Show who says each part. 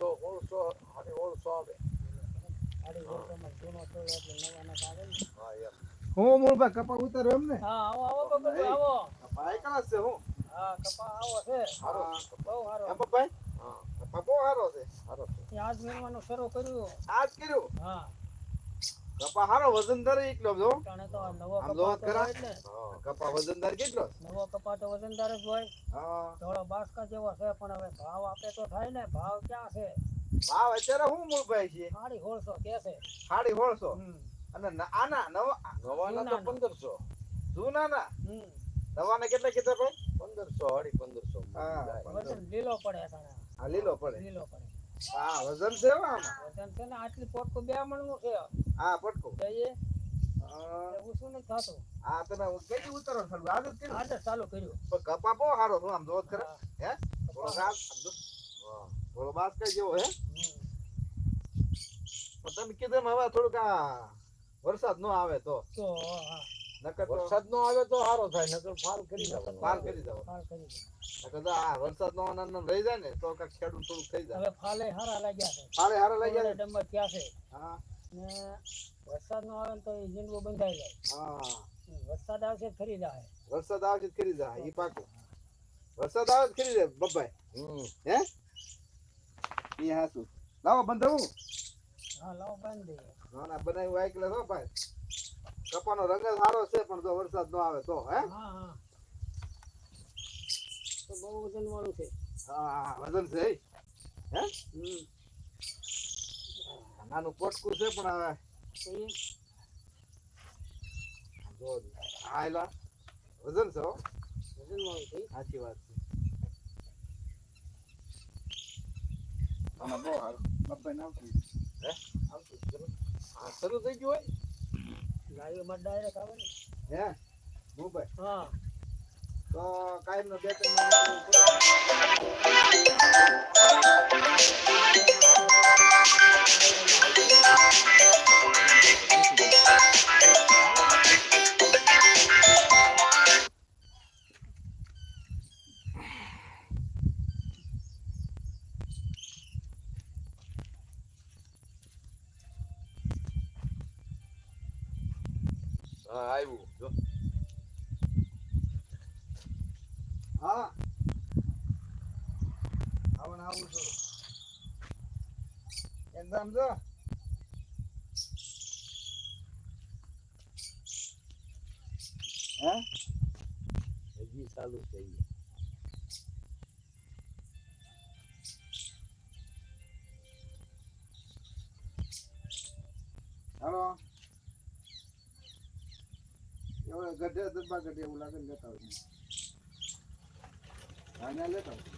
Speaker 1: ઓળસો ઓળસો અને ઓળસો આવે. હા
Speaker 2: મૂળભાઈ કપા ઉતારો એમ ને?
Speaker 3: હા આવો આવો બબલું આવો.
Speaker 2: ભાઈ કલા છે હું.
Speaker 3: હા કપા આવો છે.
Speaker 1: સારો
Speaker 3: બહુ સારો.
Speaker 2: એમ ભાઈ?
Speaker 1: હા.
Speaker 2: કપા બહુ સારો છે.
Speaker 1: સારો છે
Speaker 3: આજ મહેમાનો શરૂ કર્યો.
Speaker 2: આજ કર્યું?
Speaker 3: હા.
Speaker 2: કપા હારો વજનદાર એકલો જો
Speaker 3: જાણે તો નવો
Speaker 2: જોવો
Speaker 3: કપા
Speaker 2: વજનદાર કેટલો?
Speaker 3: નવો કપા તો વજનદાર જ હોય.
Speaker 2: હા.
Speaker 3: થોડો બાસકા જેવો છે પણ હવે ભાવ આપે તો થાય ને ભાવ ક્યાં છે?
Speaker 2: ભાવ અત્યારે હું મૂળભાઈ છે?
Speaker 3: ખાડી હોળસો કે છે?
Speaker 2: ખાડી
Speaker 3: હોળસો.
Speaker 2: અને આના નવા
Speaker 1: નવાના તો પંદરસો.
Speaker 3: જૂનાના?
Speaker 2: નવાના કેટલા કીધા ભાઈ?
Speaker 1: પંદરસો અઢી પંદરસો
Speaker 2: હા,
Speaker 3: વજન લીલો પડે
Speaker 2: હા લીલો પડે.
Speaker 3: લીલો પડે.
Speaker 2: હા વજન છે
Speaker 3: વજન છે ને આટલી પોટકું બે મણનું છે.
Speaker 2: હા પટકો
Speaker 3: જઈએ.
Speaker 2: હા,
Speaker 3: શું નથી થતું.
Speaker 2: હા તમે કેટલી ઉતારો સારું આજ કર્યું.
Speaker 3: આજે ચાલુ કર્યું.
Speaker 2: પણ કપા બહુ સારો છે આમ જોત ખરા.
Speaker 3: હે.
Speaker 2: થોડો સાફ આમ જો.
Speaker 1: હા.
Speaker 2: જેવો હે? પણ તમે કીધું હવે થોડુંક આ વરસાદ નો આવે તો.
Speaker 3: તો
Speaker 2: નકર
Speaker 1: વરસાદ નો આવે તો સારો થાય નકર ફાર કરી દેવાનો.
Speaker 2: ફાર કરી નકર તો આ વરસાદ નો આનંદ રહી જાય ને તો કાંઈક ખેડૂત થોડુંક થઈ જાય.
Speaker 3: હવે ફાલે હારા લાગ્યા છે.
Speaker 2: ફાલે હારા લાગ્યા
Speaker 3: થોડા છે.
Speaker 2: હા.
Speaker 3: ને વરસાદ નો આવે તો એ જીંડવું બંધાઈ જાય.
Speaker 2: હા.
Speaker 3: વરસાદ આવશે ફરી જાય.
Speaker 2: વરસાદ આવે છે તો ખરી જાય એ પાકું. વરસાદ આવે ખરી જાય બબ્બાઈ.
Speaker 1: હમ.
Speaker 2: હે? એ હાસુ લાવો બંધાવું.
Speaker 3: હા લાવો બંધ.
Speaker 2: ના ના બનાવ્યું વાયકલે હો ભાઈ. કપાનો રંગ સારો છે પણ જો વરસાદ ન આવે તો હે?
Speaker 3: હા હા. તો બહુ વજન વાળું છે.
Speaker 2: હા વજન છે હે? હે?
Speaker 3: હમ.
Speaker 2: નાનું પોટકું છે પણ હવે
Speaker 3: તો એ
Speaker 2: જો હા એલા વજન છે હો
Speaker 3: વજન વાળું છે
Speaker 2: સાચી વાત છે
Speaker 1: આમાં બહુ સારું
Speaker 2: બબ્બાઈ નાખું
Speaker 1: આવતું જ ખરું. આ શરૂ થઈ ગયું હોય
Speaker 3: ગાડીઓમાં ડાયરેક્ટ આવે ને
Speaker 2: હે મુંબઈ
Speaker 3: હા
Speaker 2: તો કાયમ નો બે ત્રણ
Speaker 1: હા આવ્યું જો.
Speaker 2: હા. આવું ને આવું છું. એકદમ જો. હે?
Speaker 1: હજી ચાલુ થઈ ગયા.
Speaker 2: હાલો. ગઢે દબ્બા ગઢે એવું લાગે લેતા હોય. આને લેતા હોય.